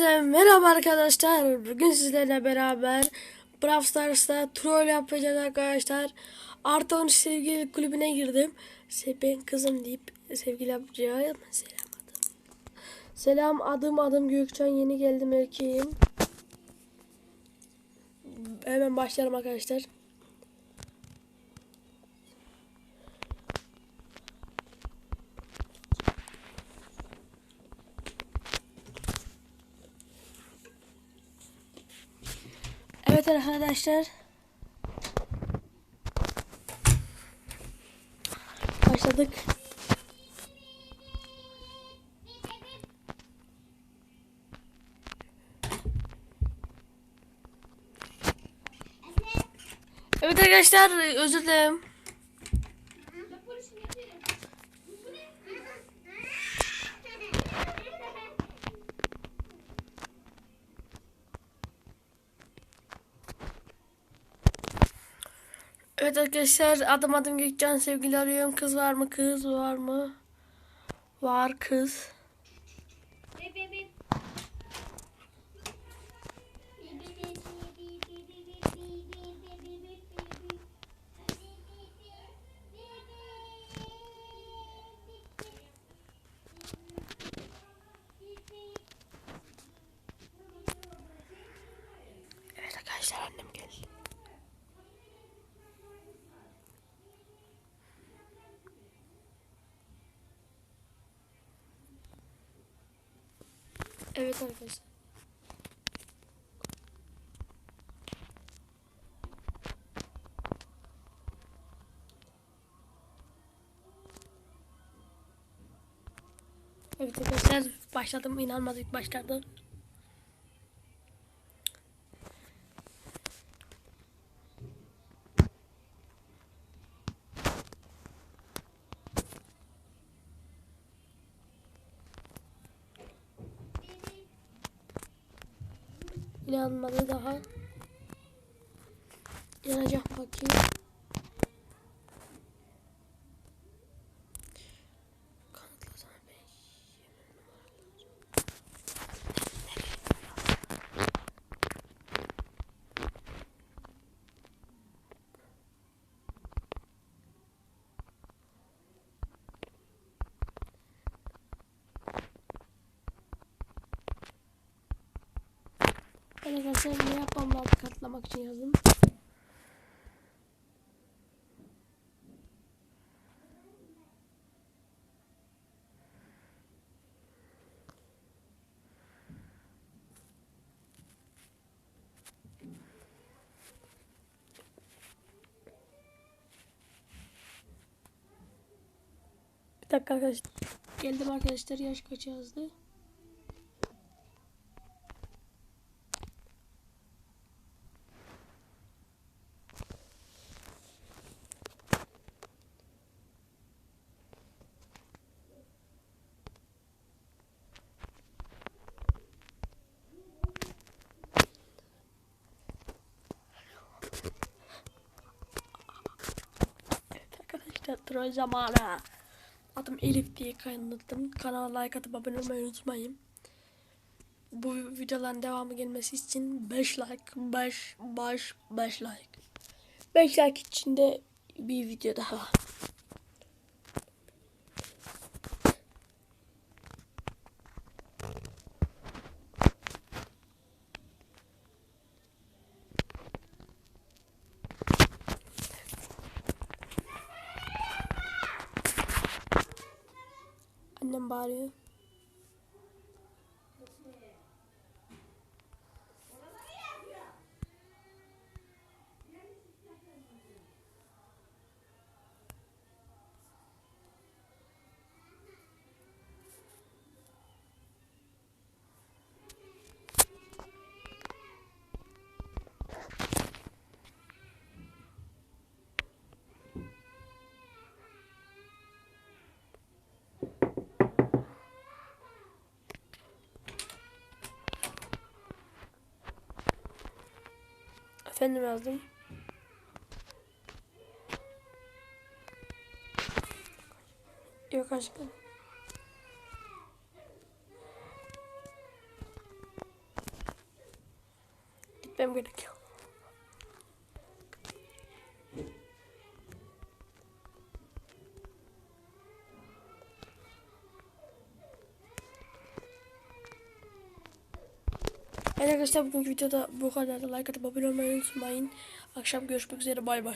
Herkese Merhaba arkadaşlar. Bugün sizlerle beraber Brawl Stars'ta troll yapacağız arkadaşlar. Artı 13 sevgili kulübüne girdim. Ben kızım deyip sevgili yapacağım. Selam adım. Selam adım adım Gökçen yeni geldim erkeğim. Hemen başlayalım arkadaşlar. Evet arkadaşlar. Başladık. Evet arkadaşlar özür dilerim. Evet arkadaşlar adım adım Gökcan sevgili arıyorum. Kız var mı? Kız var mı? Var kız. Evet arkadaşlar annem geldi. Evet arkadaşlar. Evet arkadaşlar başladım inanmadık başladı. İnanmadı daha. İnanacak bakayım. Arkadaşlar ne yapmam lazım katlamak için yazdım. Bir dakika arkadaşlar. Geldim arkadaşlar yaş kaç yazdı? Evet arkadaşlar troll zamanı. Adım Elif diye kaynattım. Kanala like atıp abone olmayı unutmayın. Bu videoların devamı gelmesi için 5 like, 5, 5, 5 like. 5 like içinde bir video daha. Annem bağırıyor. Efendim yazdım. Yok aşkım. Gitmem gerekiyor. Evet arkadaşlar bugünkü videoda bu kadar. Like atıp abone olmayı unutmayın. Akşam görüşmek üzere. Bay bay.